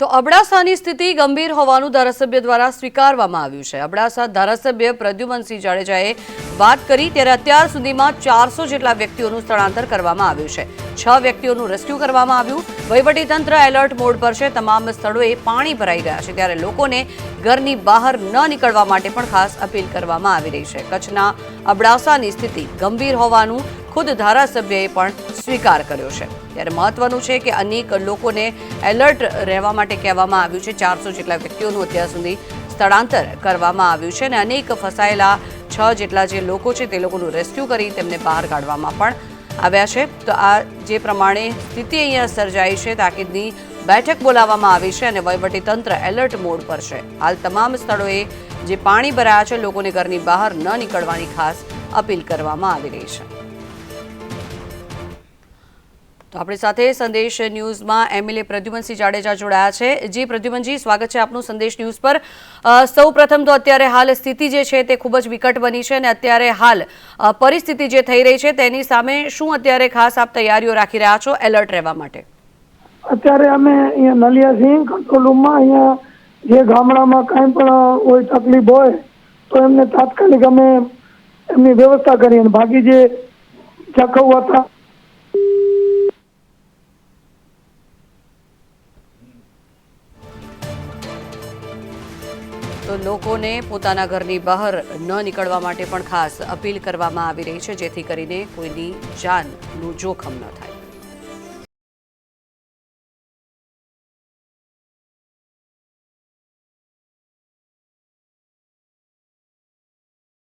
તો અબડાસાની સ્થિતિ ગંભીર હોવાનું ધારાસભ્ય દ્વારા સ્વીકારવામાં આવ્યું છે. અબડાસા ધારાસભ્ય પ્રદ્યુમનસિંહ જાડેજાએ વાત કરી ત્યારે અત્યાર સુધીમાં ચારસો જેટલા વ્યક્તિઓનું સ્થળાંતર કરવામાં આવ્યું છે. છ વ્યક્તિઓનું રેસ્ક્યુ કરવામાં આવ્યું. વહીવટીતંત્ર એલર્ટ મોડ પર છે. તમામ સ્થળોએ પાણી ભરાઈ ગયા છે. ત્યારે લોકોને ઘરની બહાર ન નીકળવા માટે પણ ખાસ અપીલ કરવામાં આવી રહી છે. કચ્છના અબડાસાની સ્થિતિ ગંભીર હોવાનું ખુદ ધારાસભ્યએ પણ સ્વીકાર કર્યો છે. ત્યારે મહત્વનું છે કે અનેક લોકોને એલર્ટ રહેવા માટે કહેવામાં આવ્યું છે. ચારસો જેટલા વ્યક્તિઓનું અત્યાર સુધી સ્થળાંતર કરવામાં આવ્યું છે અને અનેક ફસાયેલા છ જેટલા જે લોકો છે તે લોકોનું રેસ્ક્યુ કરી તેમને બહાર કાઢવામાં પણ આવ્યા છે. તો આ જે પ્રમાણે સ્થિતિ અહીંયા સર્જાઈ છે, તાકીદની બેઠક બોલાવવામાં આવી છે અને વહીવટીતંત્ર એલર્ટ મોડ પર છે. હાલ તમામ સ્થળોએ જે પાણી ભરાયા છે, લોકોને ઘરની બહાર ન નીકળવાની ખાસ અપીલ કરવામાં આવી રહી છે. તો આપણી સાથે સંદેશ ન્યૂઝમાં એમએલએ પ્રદ્યુમનસિંહ જાડેજા જોડાયા છે. જી પ્રદ્યુમનજી, સ્વાગત છે આપનું સંદેશ ન્યૂઝ પર. સૌ તો અત્યારે હાલ સ્થિતિ જે છે તે ખૂબ જ વિકટ બની છે અને અત્યારે હાલ પરિસ્થિતિ જે થઈ રહી છે તેની સામે શું અત્યારે ખાસ આપ તૈયારીઓ રાખી રહ્યા છો? એલર્ટ રહેવા માટે. અત્યારે અમે અહીંયા નલિયા સિંહ કંટ્રોલ રૂમમાં અહીંયા જે ગામડામાં કાંઈ પણ કોઈ તકલીફ હોય તો એમને તાત્કાલિક અમે એમની વ્યવસ્થા કરી અને બાકી જે જખૌ હતા તો લોકોને પોતાના ઘરની બહાર ન નીકળવા માટે પણ ખાસ અપીલ કરવામાં આવી રહી છે, જેથી કરીને કોઈની જાનનું જોખમ ન થાય.